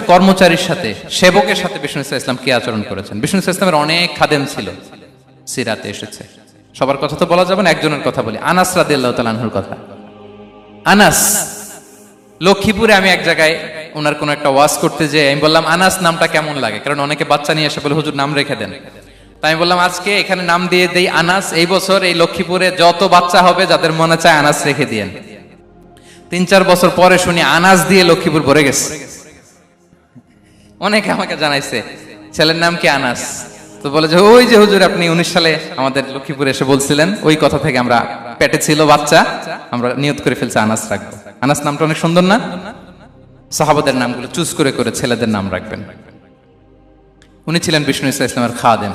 কর্মচারীর সাথে, সেবকের সাথে বিষ্ণু ইসলাম কি আচরণ করেছেন? বিষ্ণু ইসলামের অনেক খাদেম ছিল। সিরাতে এসেছে। সবার কথা তো বলা যাবে না, একজনের কথা বলি। আনাস তাআলা কথা। আনাস, লক্ষ্মীপুরে আমি এক জায়গায় ওনার কোনো একটা ওয়াজ করতে যে আমি বললাম, আনাস, নামটা কেমন লাগে? কারণ অনেকে বাচ্চা নিয়ে এসে বলে, হুজুর, নাম রেখে দেন। তাই আমি বললাম, আজকে এখানে নাম দিয়ে দেই আনাস, এই বছর এই লক্ষ্মীপুরে যত বাচ্চা হবে, যাদের মনে চায় আনাস রেখে দিয়েন। তিন চার বছর পরে শুনি আনাস দিয়ে লক্ষ্মীপুর ভরে গেছে। অনেকে আমাকে জানাইছে, ছেলের নাম কি আনাস? তো বলে যে, ওই যে হুজুর, আপনি উনিশ সালে আমাদের লক্ষ্মীপুরে এসে বলছিলেন, ওই কথা থেকে আমরা পেটে ছিল বাচ্চা, আমরা নিয়ত করে ফেলছি আনাস রাখব। আনাস নামটা অনেক সুন্দর না? সাহাবাদের নামগুলো চুজ করে করে ছেলেদের নাম রাখবেন। উনি ছিলেন বিষ্ণু ইসা ইসলামের খাদেম।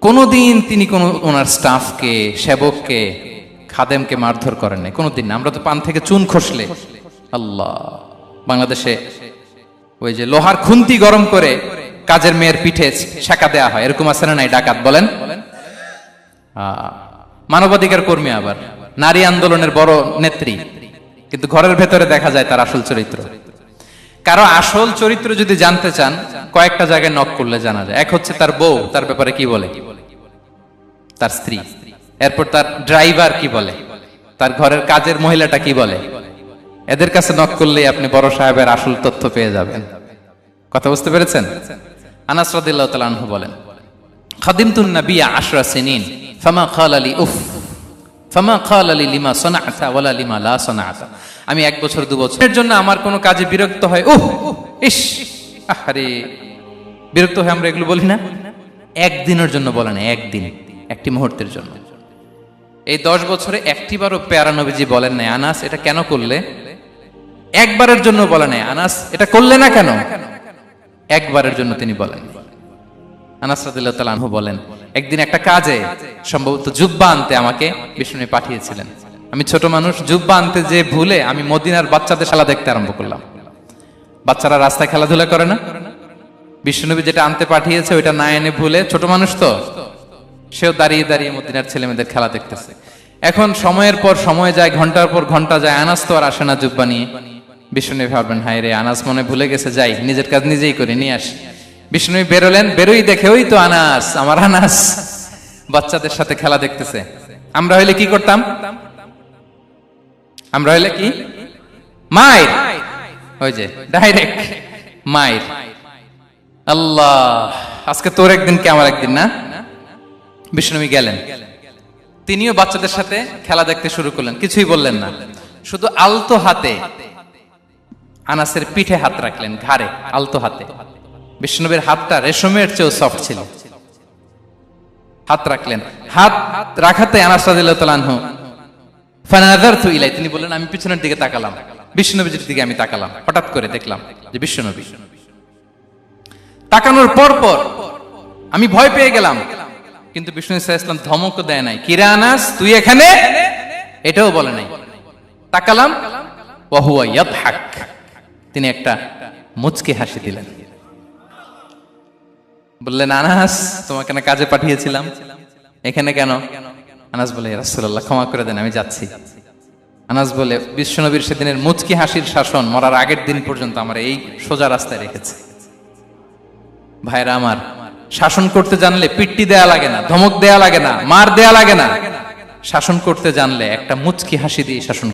কোনোদিন তিনি কোনো ওনার স্টাফকে, সেবককে, খাদেমকে মারধর করেন নাই। কোনোদিন আমরা তো পান থেকে চুন খসলে। আল্লাহ। বাংলাদেশে ওই যে লোহার খুন্তি গরম করে কাজের মেয়ের পিঠে শাকা দেয়া হয়। এরকম আছে না ডাকাত বলেন? মানবাধিকার কর্মী আবার। নারী আন্দোলনের বড় নেত্রী। কিন্তু ঘরের ভেতরে দেখা যায় তার আসল চরিত্র। কারও আসল চরিত্র যদি জানতে চান, কয়েকটা জায়গায় নক করলে জানা যায়। এক হচ্ছে তার বউ, তার ব্যাপারে কি বলে? তার স্ত্রী। এরপর তার ড্রাইভার কি বলে? তার ঘরের কাজের মহিলাটা কি বলে? এদের কাছে নক করলে আপনি বড় সাহেবের আসল তথ্য পেয়ে যাবেন। কথা বুঝতে পেরেছেন? আনাস রাদিল্লাহ তাআলা আনহু বলেন খাদিমতুন নাবিয়া আশরা সিনিন, ফামা খালালি উফ, ফামা খালালি লিমা সনাআতা ওয়ালা লিমা লা সনাআতা। আমি এক বছর, দু বছরের জন্য আমার কোনো কাজে বিরক্ত হয় উফ ইস আরে বিরক্ত হয়ে আমরা এগুলো বলি না? একদিনের জন্য বলে না, একদিন, একটি মুহূর্তের জন্য। এই দশ বছরে একটিবারও পেয়ারা নবীজি বলেন নাই, আনাস, এটা কেন করলে? একবারের জন্য বলে নাই। আনাস, এটা করলে না কেন? একবারের জন্য তিনি বলেন। আনাস রাদিল্লাহু বলেন, একদিন একটা কাজে, সম্ভবত জুব্বা আনতে আমাকে বিষ্ণু পাঠিয়েছিলেন। আমি ছোট মানুষ, জুব্বা আনতে যে ভুলে আমি মদিনার বাচ্চাদের খেলা দেখতে আরম্ভ করলাম। বাচ্চারা রাস্তায় খেলাধুলা করে না? বিষ্ণুনবী যেটা আনতে পাঠিয়েছে, ওইটা না এনে ভুলে ছোট মানুষ তো? সেও দাঁড়িয়ে দাঁড়িয়ে মদিনার ছেলে মেয়েদের খেলা দেখতেছে। এখন সময়ের পর সময় যায়, ঘণ্টার পর ঘণ্টা যায়, আনাস তো আর আসে না জুব্বা নিয়ে। বিষ্ণুনবী ভাববেন হায় রে, আনাস মনে ভুলে গেছে, যাই, নিজের কাজ নিজেই করে, নিয়ে আসি। বিষ্ণুনবী বেরোলেন, বেরোই দেখে, ওই তো আনাস, আমার আনাস। বাচ্চাদের সাথে খেলা দেখতেছে। আমরা হইলে কি করতাম? আমরা হইলে কি? মায়ের। ওই যে ডাইরেক্ট মায়ের। আল্লাহ, আজকে তোর একদিন কে আমার একদিন না? বিষ্ণুবী গেলেন। তিনিও বাচ্চাদের সাথে খেলা দেখতে শুরু করলেন, কিছুই বললেন না। শুধু আলতো হাতে আনাসের পিঠে হাত রাখলেন ঘাড়ে, আলতো হাতে। বিষ্ণুবীর হাতটা রেশমের চেয়েও সফট ছিল। হাত রাখলেন। হাত রাখাতে আনাস আনহু। ইলাই তিনি বললেন, আমি পিছনের দিকে তাকালাম। বিষ্ণুনবীর দিকে আমি তাকালাম। হঠাৎ করে দেখলাম যে বিষ্ণুনবী তাকানোর পর পর আমি ভয় পেয়ে গেলাম। কিন্তু বিষ্ণু ইসা ইসলাম ধমক দেয় নাই। কিরা আনাস, তুই এখানে? এটাও বলে নাই। তাকালাম ওয়াহুয়া তিনি একটা মুচকি হাসি দিলেন। বললেন, আনাস, তোমাকে না কাজে পাঠিয়েছিলাম। এখানে কেন? আনাস বলে রাসূলুল্লাহ, ক্ষমা করে দেন, আমি যাচ্ছি। আনাস বলে বিশ্বনবীর সেদিনের মুচকি হাসির শাসন মরার আগের দিন পর্যন্ত আমার এই সোজা রাস্তায় রেখেছে। ভাইরা আমার, শাসন করতে জানলে পিট্টি দেয়া লাগে না, ধমক দেয়া লাগে না, মার দেয়া লাগে না। শাসন করতে জানলে একটা মুচকি হাসি দিয়ে শাসন